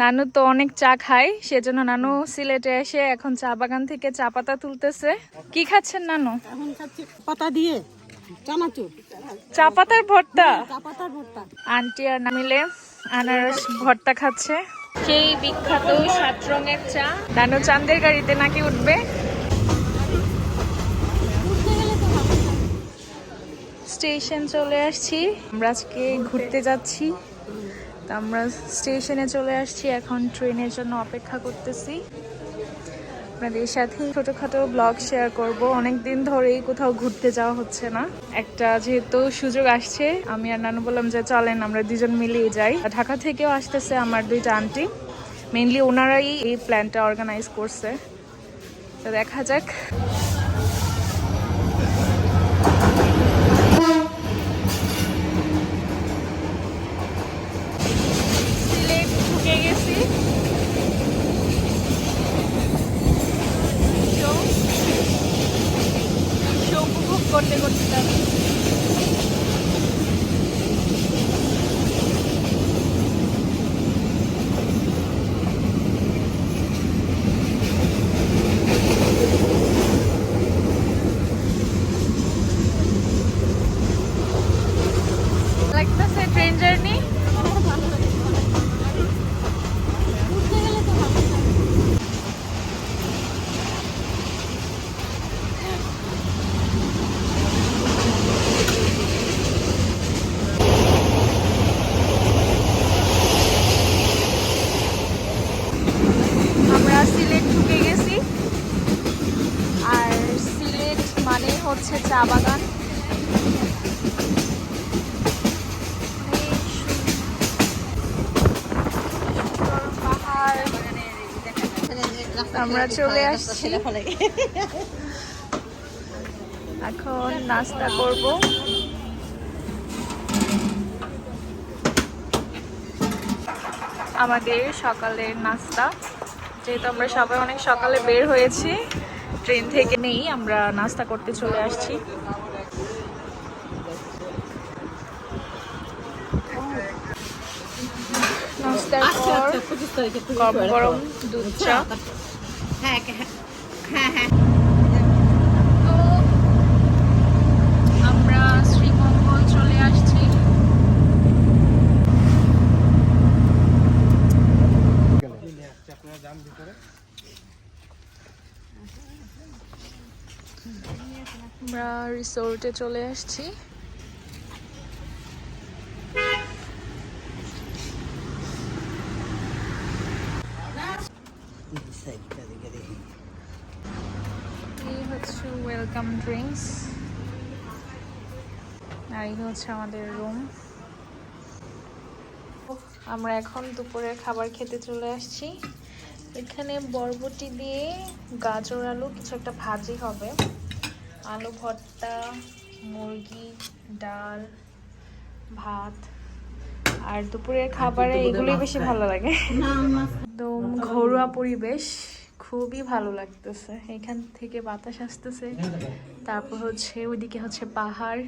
নানু তো অনেক চা খায় সেজন্য নানু সিলেটে এসে এখন চা বাগান থেকে চা পাতা তুলতেছে। কি খাচ্ছেন নানু? এখন খাচ্ছি পাতা দিয়ে চানাচুর। চা পাতার ভর্তা? চা পাতার ভর্তা। আন্টি আর মিলে আনারস ভর্তা খাচ্ছে। সেই বিখ্যাত সাত রঙের চা। নানু চাঁদের গাড়িতে নাকি উঠবে। স্টেশন চলে আসছি। আমরা আজকে ঘুরতে যাচ্ছি। তো আমরা স্টেশনে চলে আসছি, এখন ট্রেনের জন্য অপেক্ষা করতেছি। আপনাদের সাথে ছোটোখাটো ব্লগ শেয়ার করব। অনেক দিন ধরেই কোথাও ঘুরতে যাওয়া হচ্ছে না। একটা যেহেতু সুযোগ আসছে, আমি আর নানু বললাম যে চলেন, আমরা দুজন মিলিয়ে যাই। ঢাকা থেকেও আসতেছে আমার দুইটা আন্টি। মেইনলি ওনারাই এই প্ল্যানটা অর্গানাইজ করছে। তো দেখা যাক সিলেট ঢুকে গেছি শো শো উপভোগ করতে করতে যাচ্ছি লাগতেছে ট্রেন জার্নি আমরা সিলেট ঢুকে গেছি আর সিলেট মানে হচ্ছে চা বাগান অনেক সুন্দর পাহাড় আমরা চলে আসছি। এখন নাস্তা করব। আমাদের সকালের নাস্তা। যেহেতু আমরা সবাই অনেক সকালে বের হয়েছি ট্রেন থেকে নেই আমরা নাস্তা করতে চলে আসছি। নাস্তার আচ্ছা পর আচ্ছা গরম গরম দুধ চা। হ্যাঁ হ্যাঁ হ্যাঁ হ্যাঁ। আমরা শ্রীমঙ্গল চলে আসছি। আমরা রিসোর্টে চলে আসছি। হচ্ছে ওয়েলকাম ড্রিঙ্কস আর এই হচ্ছে আমাদের রুম আমরা এখন দুপুরের খাবার খেতে চলে আসছি। এখানে বরবটি দিয়ে গাজর আলু কিছু একটা ভাজি হবে। আলু ভর্তা মুরগি ডাল ভাত। আর দুপুরের খাবারে এগুলোই বেশি ভালো লাগে। একদম ঘরোয়া পরিবেশ। খুবই ভালো লাগতেছে। এখান থেকে বাতাস আসতেছে। তারপর হচ্ছে ওইদিকে হচ্ছে পাহাড়।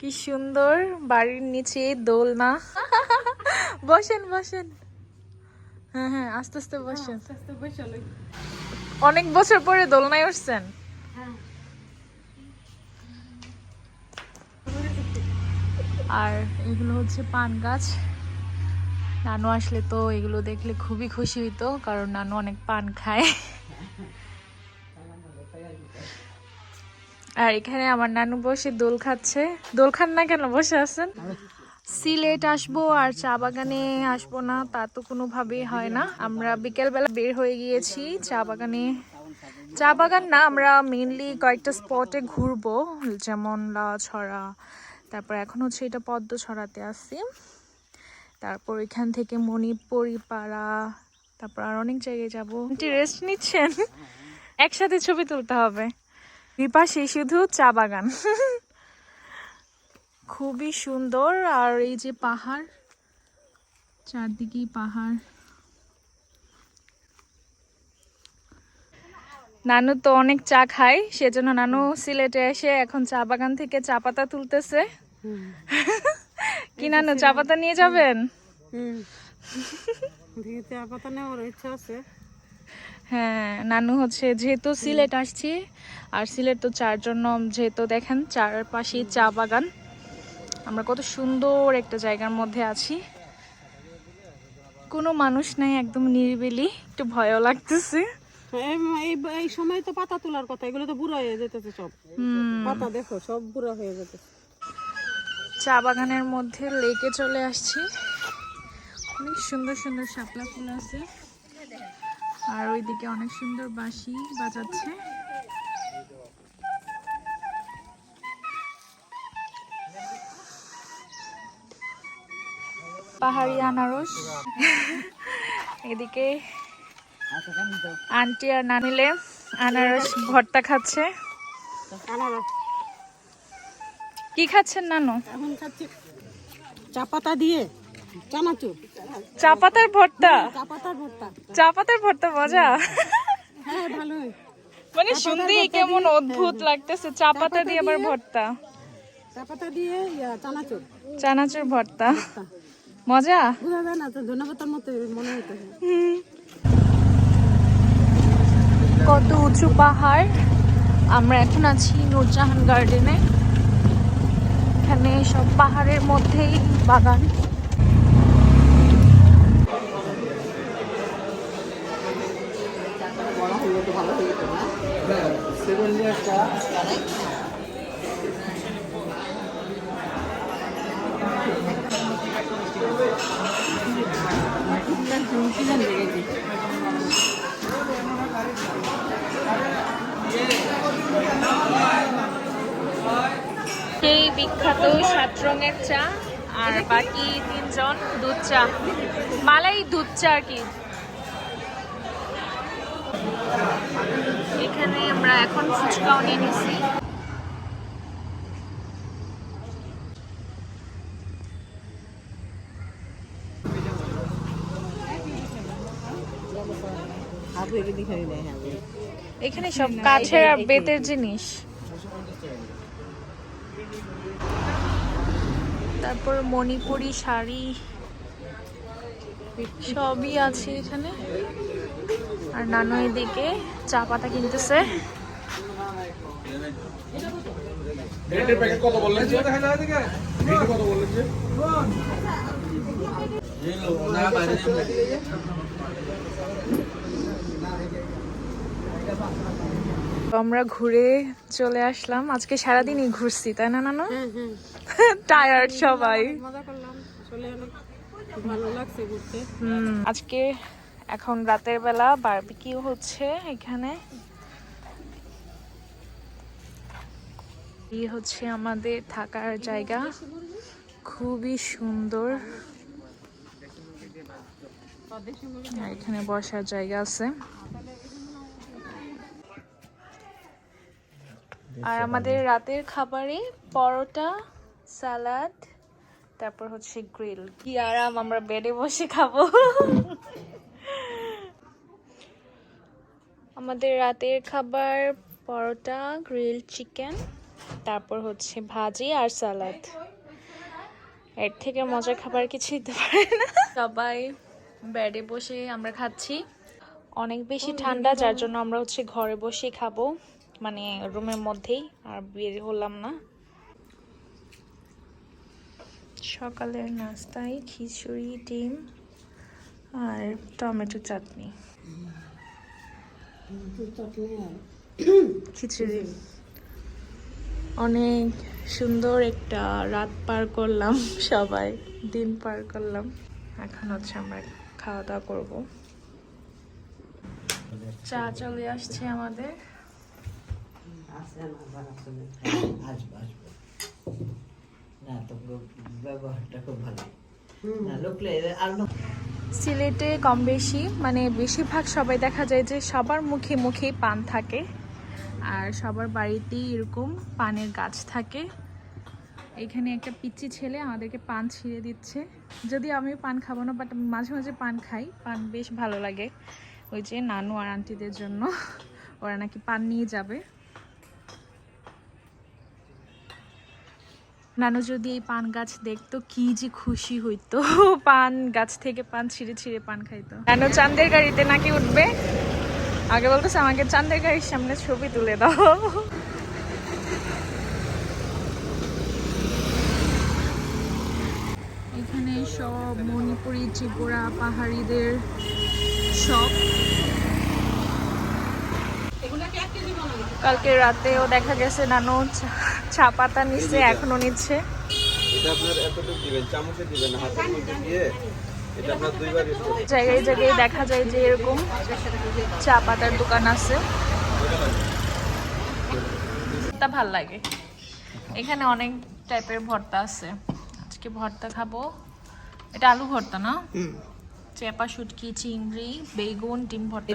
কি সুন্দর বাড়ির নিচে দোলনা। বসেন বসেন। হ্যাঁ হ্যাঁ আস্তে আস্তে বসেন। অনেক বছর পরে দোলনায় উঠছেন? আর এগুলো হচ্ছে পান গাছ। নানু আসলে তো এগুলো দেখলে খুবই খুশি হইতো, কারণ নানু অনেক পান খায়। আর এখানে আমার নানু বসে দোল খাচ্ছে। দোল খান না কেন? বসে আছেন? সিলেট আসব আর চা বাগানে আসব না, তা তো কোনোভাবেই হয় না। আমরা বিকেলবেলা বের হয়ে গিয়েছি চা বাগানে। চা বাগান না, আমরা মেনলি কয়েকটা স্পটে ঘুরবো, যেমন লাছড়া তারপর এখন হচ্ছে এটা পদ্ম ছড়াতে আসছি তারপর এখান থেকে মণিপুরি পাড়া তারপর আর অনেক জায়গায় যাব। রেস্ট নিচ্ছেন? একসাথে ছবি তুলতে হবে। বিপাশে শুধু চা বাগান। খুবই সুন্দর। আর এই যে পাহাড় চারদিকেই পাহাড়। নানু তো অনেক চা খায় সেজন্য নানু সিলেটে এসে এখন চা বাগান থেকে চা পাতা তুলতেছে। কি নানু চা পাতা নিয়ে যাবেন? হুম। চা পাতা নেওয়ার ইচ্ছা আছে। হ্যাঁ নানু হচ্ছে যেহেতু সিলেট আসছি আর সিলেট তো চার জন্য যেহেতু দেখেন চারপাশে চা বাগান। আমরা কত সুন্দর একটা জায়গার মধ্যে আছি। কোনো মানুষ নাই একদম নিরিবিলি একটু ভয়ও লাগতেছে। এই এই- এই সময় তো পাতা তোলার কথা এগুলো তো বুড়া হয়ে যেতেছে সব। পাতা দেখো সব বুড়া হয়ে যেতেছে। চা বাগানের মধ্যে লেকে চলে আসছি। অনেক সুন্দর সুন্দর শাপলা ফুল আছে। আর ওইদিকে অনেক সুন্দর বাঁশি বাজাচ্ছে। পাহাড়ি আনারস। এদিকে আন্টি আর নানিলে আনারস ভর্তা খাচ্ছে। আনারস। কি খাচ্ছেন নানু? এখন খাচ্ছি চা পাতা দিয়ে চানাচুর। চা পাতার ভর্তা? চা পাতার ভর্তা। চা পাতার ভর্তা মজা? হ্যাঁ ভালোই। মানে শুনতেই কেমন অদ্ভুত লাগতেছে। চা পাতা দিয়ে আবার ভর্তা? চা পাতা দিয়ে চানাচুর। চানাচুর ভর্তা। মজা? বোঝা যায় না তো ধন্যবাদের মতো মনে হইতেছে কত উঁচু পাহাড়। আমরা এখন আছি নূরজাহান গার্ডেনে। এখানে সব পাহাড়ের মধ্যেই বাগান। সেই বিখ্যাত সাত রঙের চা আর বাকি তিনজন দুধ চা। মালাই দুধ চা আর কি। এখানে আমরা এখন ফুচকাও নিয়ে নিছি। এখানে সব কাঠের আর বেতের জিনিস। তারপর মণিপুরি শাড়ি, সবই আছে এখানে। আর নানু এদিকে চা পাতা কিনতেছে। আমরা ঘুরে চলে আসলাম। আজকে সারাদিনই ঘুরছি, তাই না নানু? হ্যাঁ হ্যাঁ। টায়ার্ড সবাই। আজকে এখন রাতের বেলা বারবিকিউ হচ্ছে এখানে। এই হচ্ছে আমাদের থাকার জায়গা। খুবই সুন্দর। এখানে বসার জায়গা আছে। আর আমাদের রাতের খাবারে পরোটা সালাদ তারপর হচ্ছে গ্রিল। কি আরাম আমরা বেডে বসে খাব। আমাদের রাতের খাবার পরোটা গ্রিল চিকেন তারপর হচ্ছে ভাজি আর সালাদ। এর থেকে মজার খাবার কিছু দিতে পারে না। সবাই বেডে বসে আমরা খাচ্ছি। অনেক বেশি ঠান্ডা যার জন্য আমরা হচ্ছে ঘরে বসে খাব। মানে রুমের মধ্যেই আর বের হলাম না। সকালের নাস্তায় খিচুড়ি ডিম আর টমেটো চাটনি। খিচুড়ি। অনেক সুন্দর একটা রাত পার করলাম সবাই দিন পার করলাম। এখন হচ্ছে আমরা খাওয়া দাওয়া করব। চা চলে আসছে আমাদের। আসব আসব। না তো ব্যবহারটা খুব ভালো। না লোকলে আর সিলেটে কম বেশি মানে বেশিরভাগ সবাই দেখা যায় যে সবার মুখে মুখেই পান থাকে আর সবার বাড়িতেই এরকম পানের গাছ থাকে। এখানে একটা পিচ্চি ছেলে আমাদেরকে পান ছিঁড়ে দিচ্ছে। যদি আমি পান খাব না বাট মাঝে মাঝে পান খাই পান বেশ ভালো লাগে। ওই যে নানু আর আন্টিদের জন্য ওরা নাকি পান নিয়ে যাবে। নানু যদি এই পান গাছ দেখতো, কি যে খুশি হইতো। পান গাছ থেকে পান ছিঁড়ে ছিঁড়ে পান খাইতো। নানু চাঁদের গাড়িতে নাকি উঠবে? আগে বলতেছে, আমাকে চাঁদের গাড়ির সামনে ছবি তুলে দাও। এখানে সব মণিপুরি ত্রিপুরা পাহাড়িদের সব কালকে রাতেও দেখা গেছে নানু চা- পাতা নিচ্ছে এখনও নিচ্ছে। এটা আপনার এতটুকু দিবেন চামচে দিবেন না হাতের মধ্যে দিয়ে এটা আপনার দুইবার ইউজ করবেন জায়গায় জায়গায় দেখা যায় যে এরকম চা পাতার দোকান আছে। তা ভালো লাগে। এখানে অনেক টাইপের ভর্তা আছে। আজকে ভর্তা খাব। এটা আলু ভর্তা না? চেপা শুটকি চিংড়ি বেগুন ডিম ভর্তা।